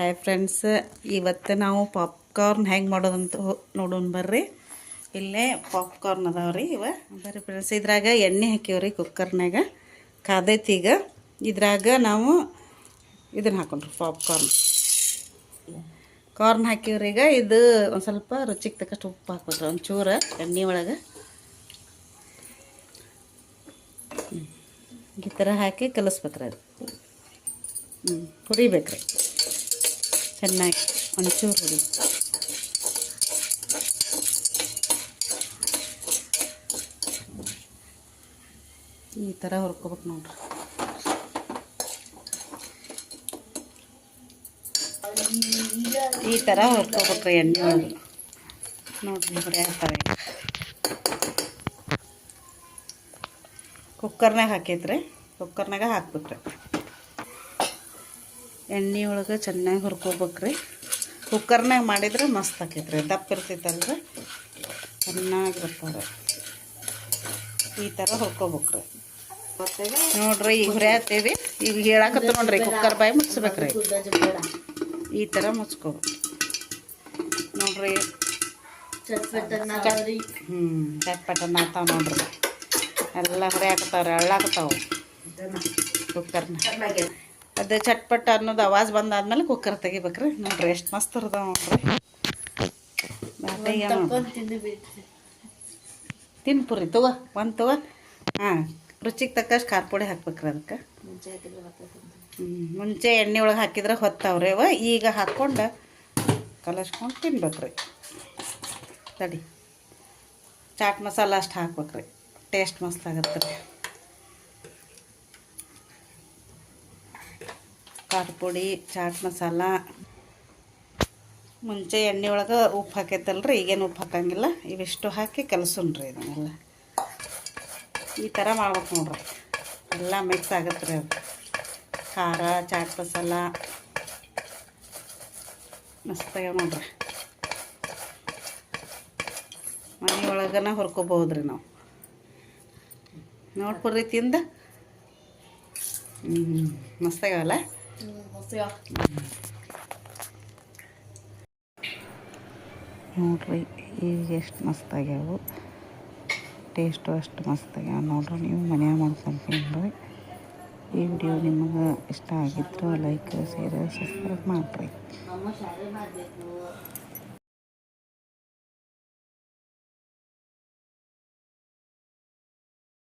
Hi friends ಇವತ್ತು ನಾವು popcorn ಹೆಂಗೆ ಮಾಡೋದಂತ ನೋಡೋಣ ಬರ್ರಿ. ಇಲ್ಲೇ ಪಾಪ್ಕಾರ್ನ್ ಅದಾವೆ ರೀ ಇವ. ಬರ್ರಿ ಫ್ರೆಂಡ್ಸ್ ಇದ್ರಾಗ ಎಣ್ಣೆ ಹಾಕಿವ್ರಿ ಕುಕ್ಕರ್ನಾಗ ಕಾದೈತಿ ಈಗ. ಇದ್ರಾಗ ನಾವು ಇದನ್ನ ಹಾಕೊಂಡ್ರಿ ಪಾಪ್ಕಾರ್ನ್ ಕಾರ್ನ್ ಹಾಕಿವ್ರಿ ಈಗ. ಇದು ಒಂದು ಸ್ವಲ್ಪ ರುಚಿಗೆ ತಕ್ಕಷ್ಟು ಉಪ್ಪು ಹಾಕೊಂಡ್ರಿ ಒಂದು ಚೂರು ಎಣ್ಣೆ ಒಳಗೆ. ಈ ಥರ ಹಾಕಿ ಕಲಿಸ್ಬೇಕ್ರಿ ಅದು. ಹ್ಞೂ ಹುರಿಬೇಕ್ರಿ. ಚೆನ್ನಾಗಿ ಒಂಚೂರು ಹುಡಿ ಈ ಥರ ಹುರ್ಕೋಬೇಕು ನೋಡ್ರಿ. ಈ ಥರ ಹುರ್ಕೋಬೇಕ್ರಿ ಎಣ್ಣೆ ಒಳಗೆ. ನೋಡ್ರಿ ಬರೀ ಆಗ್ತವೆ ಕುಕ್ಕರ್ನಾಗ ಹಾಕೈತ್ರಿ. ಕುಕ್ಕರ್ನಾಗ ಹಾಕ್ಬೇಕ್ರಿ ಎಣ್ಣೆ ಒಳಗೆ ಚೆನ್ನಾಗಿ ಹುರ್ಕೋಬೇಕ್ರಿ. ಕುಕ್ಕರ್ನಾಗ ಮಾಡಿದ್ರೆ ಮಸ್ತ್ ಆಕೈತೆ ರೀ ದಪ್ಪ ಇರ್ತೈತಲ್ರಿ. ಚೆನ್ನಾಗಿ ಬರ್ತಾರೆ ಈ ಥರ ಹುರ್ಕೋಬೇಕ್ರಿ. ನೋಡ್ರಿ ಈಗ ಹುರಿ ಹಾಕ್ತೀವಿ ಈಗ ಹೇಳಕತ್ತ ನೋಡ್ರಿ ಕುಕ್ಕರ್ ಬಾಯಿ ಮುಚ್ಬೇಕ್ರಿ. ಈ ಥರ ಮುಚ್ಕೋಬೇಕು. ನೋಡ್ರಿ. ಹ್ಞೂ ಚಟ್ಪಟನ್ ಆಗ್ತಾವ ನೋಡ್ರಿ. ಎಲ್ಲ ಹುರಿ ಹಾಕತ್ತಾವ್ರಿ ಅಳ್ಳಾಕತ್ತಾವ. ಕುಕ್ಕರ್ನ. ಅದು ಚಟ್ಪಟ ಅನ್ನೋದು ಆವಾಜ್ ಬಂದಾದ್ಮೇಲೆ ಕುಕ್ಕರ್ ತೆಗಿಬೇಕ್ರಿ. ನೋಡ್ರಿ ಎಷ್ಟು ಮಸ್ತ್ ಇರ್ತಾವ ನೋಡ್ರಿ. ತಿನ್ ಪುರಿ ತಗೋ ಒಂದು ತಗೋ. ಹಾಂ ರುಚಿಗೆ ತಕ್ಕಷ್ಟು ಖಾರ ಪುಡಿ ಹಾಕ್ಬೇಕ್ರಿ ಅದಕ್ಕೆ ಹ್ಮ್, ಮುಂಚೆ ಎಣ್ಣೆ ಒಳಗೆ ಹಾಕಿದ್ರೆ ಹೊತ್ತಾವ್ರಿ ಅವ ಈಗ ಹಾಕ್ಕೊಂಡು ಕಲಸ್ಕೊಂಡು ತಿನ್ಬೇಕ್ರಿ. ತಡಿ. ಚಾಟ್ ಮಸಾಲ ಅಷ್ಟು ಹಾಕ್ಬೇಕ್ರಿ. ಟೇಸ್ಟ್ ಮಸ್ತ್ ಆಗತ್ತೆ ರೀ. ಖಾರ ಪುಡಿ, ಚಾಟ್ ಮಸಾಲ. ಮುಂಚೆ ಎಣ್ಣೆ ಒಳಗೆ ಉಪ್ಪು ಹಾಕೈತಲ್ರಿ, ಈಗೇನು ಉಪ್ಪು ಹಾಕಂಗಿಲ್ಲ. ಇವಿಷ್ಟು ಹಾಕಿ ಕಲಸುನ್ರಿ ಇದನ್ನೆಲ್ಲ. ಈ ಥರ ಮಾಡ್ಬೇಕು ನೋಡ್ರಿ. ಎಲ್ಲ ಮಿಕ್ಸ್ ಆಗತ್ತೆ ರೀ ಅದು. ಖಾರ, ಚಾಟ್ ಮಸಾಲ. ಮಸ್ತಾಗ ನೋಡ್ರಿ. ಮನೆ ಒಳಗನ ಹುರ್ಕೋಬಹುದ್ರಿ ನಾವು. ನೋಡ್ಕೊಡ್ರಿ ತಿಂದ? ಹ್ಞೂ ಮಸ್ತಾಗ್ಯಾವಲ್ಲ? ನೋಡ್ರಿ, ಈಗ ಎಷ್ಟು ಮಸ್ತಾಗ್ಯಾವು ಟೇಸ್ಟು ಅಷ್ಟು ಮಸ್ತಾಗ್ಯಾವ ನೋಡ್ರಿ, ನೀವು ಮನ್ಯಾಗ ಮಾಡ್ಕೊಂಡು ಈ ವಿಡಿಯೋ ನಿಮಗೆ ಇಷ್ಟ ಆಗಿದ್ರು ಲೈಕ್ ಶೇರ್ ಸಬ್ಸ್ಕ್ರೈಬ್ ಮಾಡಿರಿ.